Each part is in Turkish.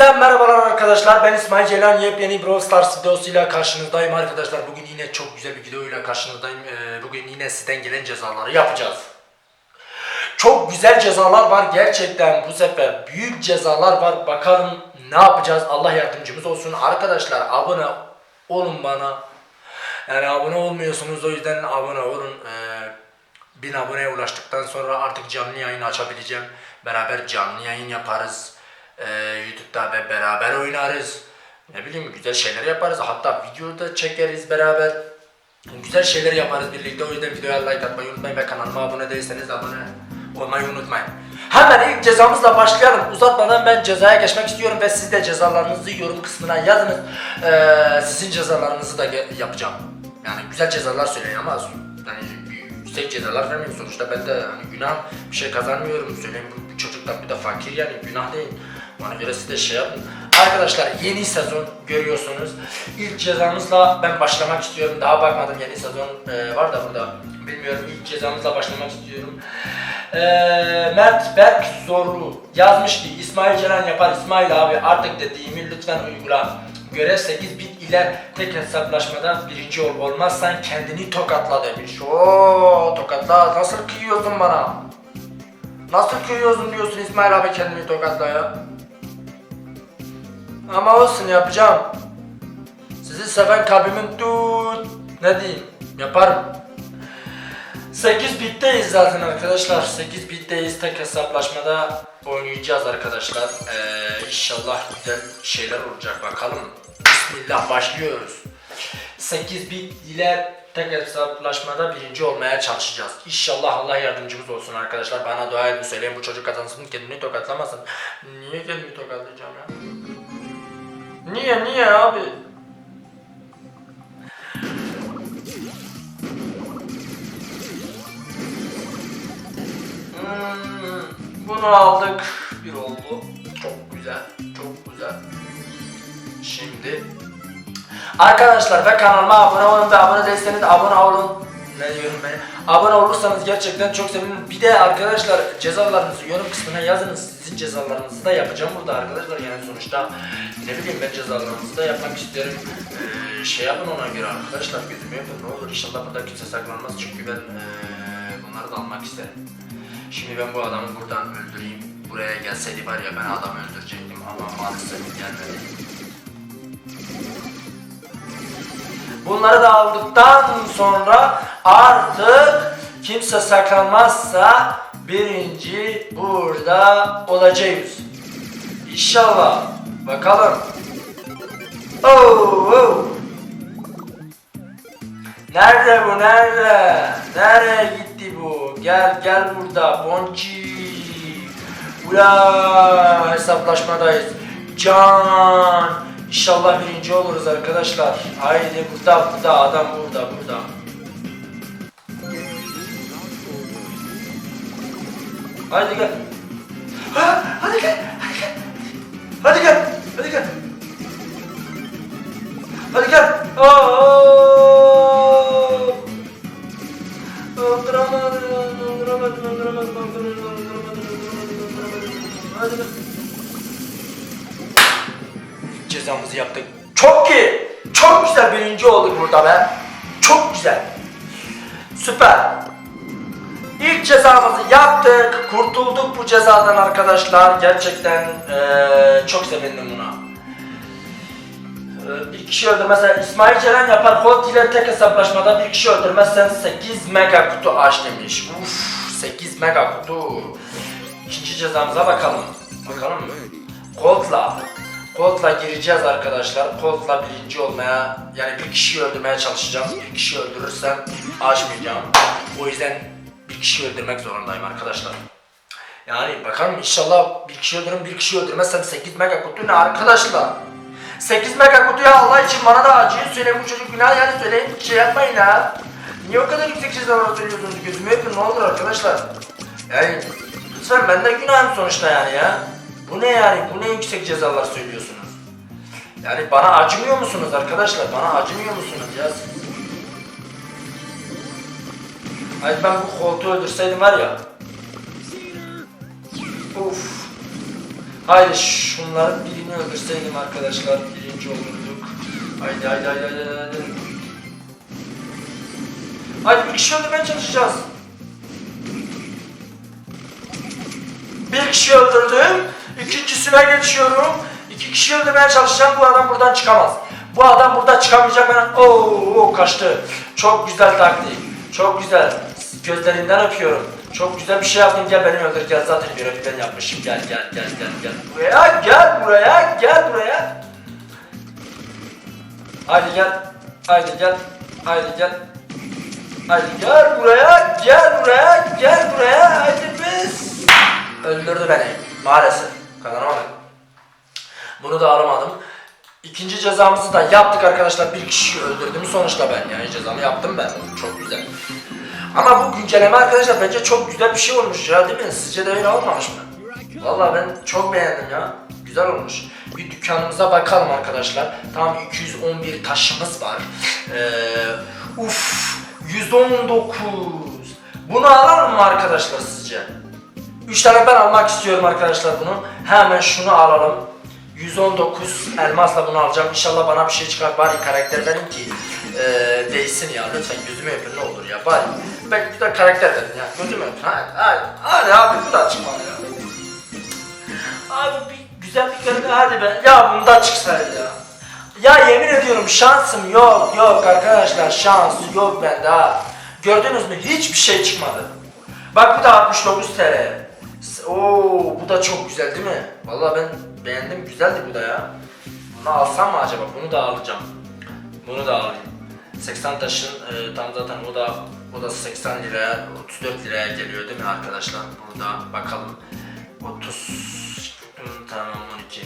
Hepinize merhabalar arkadaşlar. Ben İsmail Ceylan. Yepyeni Brawl Stars videosuyla karşınızdayım arkadaşlar. Bugün yine çok güzel bir videoyla karşınızdayım. Ee, bugün yine sizden gelen cezaları yapacağız. Çok güzel cezalar var gerçekten bu sefer. Büyük cezalar var. Bakalım ne yapacağız? Allah yardımcımız olsun. Arkadaşlar abone olun bana. Yani abone olmuyorsunuz o yüzden abone olun. Ee, 1000 aboneye ulaştıktan sonra artık canlı yayın açabileceğim. Beraber canlı yayın yaparız. Ee, YouTube'da ve beraber oynarız. Ne bileyim güzel şeyler yaparız. Hatta videoda çekeriz beraber. Güzel şeyler yaparız birlikte. O yüzden videoya like atmayı unutmayın ve kanalıma abone değilseniz abone olmayı unutmayın. Hemen ilk cezamızla başlayalım. Uzatmadan ben cezaya geçmek istiyorum ve siz de cezalarınızı yorum kısmına yazınız. Ee, sizin cezalarınızı da yapacağım. Yani güzel cezalar söyleyin ama yani yüksek cezalar vermeyin. Sonuçta ben de hani günah bir şey kazanmıyorum. Söyleyeyim bu, bu çocuk da bir de fakir yani günah değil. Ona göre de şey yapın. Arkadaşlar yeni sezon görüyorsunuz. İlk cezamızla ben başlamak istiyorum. Daha bakmadım yeni sezon e, var da burada. Bilmiyorum ilk cezamızla başlamak istiyorum. E, Mert Berk Zorlu yazmış ki İsmail Ceren yapar İsmail abi artık dediğimi lütfen uygula. Görev 8 bit ile tek hesaplaşmada birinci ol olmazsan kendini tokatla demiş. Oo tokatla nasıl kıyıyorsun bana? Nasıl kıyıyorsun diyorsun İsmail abi kendini tokatla ya? Ama olsun yapacağım. Sizi seven kalbimin tut. Ne diyeyim? Yaparım. 8 bitteyiz zaten arkadaşlar. 8 bitteyiz. Tek hesaplaşmada oynayacağız arkadaşlar. Ee, inşallah güzel şeyler olacak bakalım. Bismillah başlıyoruz. 8 bit ile tek hesaplaşmada birinci olmaya çalışacağız. İnşallah Allah yardımcımız olsun arkadaşlar. Bana dua edin söyleyin bu çocuk kazansın kendini tokatlamasın. Niye kendimi tokatlayacağım ya? Niye niye abi? Hmm, bunu aldık. Bir oldu. Çok güzel. Çok güzel. Şimdi Arkadaşlar ve kanalıma abone olun ve abone değilseniz abone olun. Ne diyorum ben? Abone olursanız gerçekten çok sevinirim. Bir de arkadaşlar cezalarınızı yorum kısmına yazınız. Sizin cezalarınızı da yapacağım burada arkadaşlar. Yani sonuçta ne bileyim ben cezalarınızı da yapmak isterim. Ee, şey yapın ona göre arkadaşlar gözümü yapın ne olur. İnşallah burada kimse saklanmaz çünkü ben ee, bunları da almak isterim. Şimdi ben bu adamı buradan öldüreyim. Buraya gelseydi var ya ben adamı öldürecektim ama maalesef gelmedi. Bunları da aldıktan sonra artık kimse saklanmazsa birinci burada olacağız. İnşallah. Bakalım. Oh, oh. Nerede bu nerede? Nereye gitti bu? Gel gel burada Bonci. Ula hesaplaşmadayız. Can. İnşallah birinci oluruz arkadaşlar. Haydi burada burada adam burada burada. Haydi gel. Ha, hadi gel. Hadi gel. Hadi gel. Hadi gel. Oo! Cezamızı yaptık. Çok iyi. Çok güzel birinci olduk burada be. Çok güzel. Süper. İlk cezamızı yaptık. Kurtulduk bu cezadan arkadaşlar. Gerçekten eee, çok sevindim buna. Eee, bir kişi öldürmezsen İsmail Ceren yapar. Holt ile tek hesaplaşmada bir kişi öldürmezsen 8 mega kutu aç demiş. Uf 8 mega kutu. İkinci cezamıza bakalım. Bakalım mı? Colt'la gireceğiz arkadaşlar. Colt'la birinci olmaya yani bir kişiyi öldürmeye çalışacağım. Bir kişi öldürürsem açmayacağım. O yüzden bir kişi öldürmek zorundayım arkadaşlar. Yani bakalım inşallah bir kişi öldürürüm bir kişi öldürmezsem 8 mega kutu ne arkadaşlar? 8 mega kutuya Allah için bana da acıyın söyleyin bu çocuk günah yani söyleyin şey yapmayın ha. Niye o kadar yüksek cezalar söylüyorsunuz gözümü yapın ne olur arkadaşlar. Yani lütfen ben de günahım sonuçta yani ya. Bu ne yani bu ne yüksek cezalar söylüyorsunuz. Yani bana acımıyor musunuz arkadaşlar bana acımıyor musunuz ya siz? Hayır ben bu koltuğu öldürseydim var ya. Uf. Haydi şunların birini öldürseydim arkadaşlar. Birinci olurduk. Haydi haydi haydi haydi haydi. Haydi bir kişi öldürmeye çalışacağız. Bir kişi öldürdüm. İkincisine geçiyorum. İki kişi öldürmeye çalışacağım. Bu adam buradan çıkamaz. Bu adam burada çıkamayacak. Ben... Oo, oo, kaçtı. Çok güzel taktik. Çok güzel. Gözlerinden öpüyorum. Çok güzel bir şey yaptın. Gel beni öldür. Gel zaten görevi ben yapmışım. Gel gel gel gel gel. Buraya gel buraya. Gel buraya. Haydi gel. Haydi gel. Haydi gel. Haydi gel buraya. Gel buraya. Gel buraya. Haydi biz. Öldürdü beni. Maalesef. Kazanamadım. Bunu da alamadım. İkinci cezamızı da yaptık arkadaşlar. Bir kişiyi öldürdüm sonuçta ben. Yani cezamı yaptım ben. Çok güzel. Ama bu güncelleme arkadaşlar bence çok güzel bir şey olmuş ya değil mi? Sizce de öyle olmamış mı? Vallahi ben çok beğendim ya. Güzel olmuş. Bir dükkanımıza bakalım arkadaşlar. Tam 211 taşımız var. Ee, uf 119. Bunu alalım mı arkadaşlar sizce? 3 tane ben almak istiyorum arkadaşlar bunu. Hemen şunu alalım. 119 elmasla bunu alacağım. İnşallah bana bir şey çıkar. Bari karakter verin ki eee değsin ya. Lütfen gözümü öpün ne olur ya. Bari ben güzel karakter verin ya. Gözümü öpün. Hadi, hadi, hadi abi bu da çıkmadı ya. Abi bir güzel bir karakter hadi be. Ya bunda çıksaydı ya. Ya yemin ediyorum şansım yok yok arkadaşlar şans yok bende ha. Gördünüz mü hiçbir şey çıkmadı. Bak bu da 69 TL. Oo bu da çok güzel değil mi? Vallahi ben beğendim güzeldi bu da ya. Bunu alsam mı acaba? Bunu da alacağım. Bunu da alayım. 80 taşın e, tam zaten o da o da 80 liraya 34 liraya geliyor değil mi arkadaşlar? Burada bakalım. 30 Hmm, tamam 12.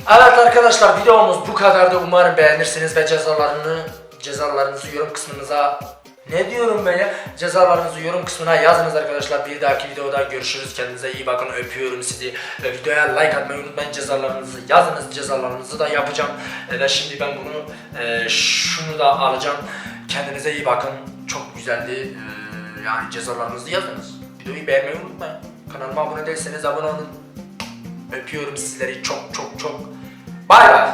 Evet arkadaşlar videomuz bu kadardı. Umarım beğenirsiniz ve cezalarını cezalarınızı yorum kısmınıza ne diyorum ben ya? Cezalarınızı yorum kısmına yazınız arkadaşlar. Bir dahaki videoda görüşürüz. Kendinize iyi bakın. Öpüyorum sizi. Ve videoya like atmayı unutmayın. Cezalarınızı yazınız. Cezalarınızı da yapacağım. E, Ve şimdi ben bunu e, şunu da alacağım. Kendinize iyi bakın. Çok güzeldi. E, yani cezalarınızı yazınız. Videoyu beğenmeyi unutmayın. Kanalıma abone değilseniz abone olun. Öpüyorum sizleri çok çok çok. Bay bay.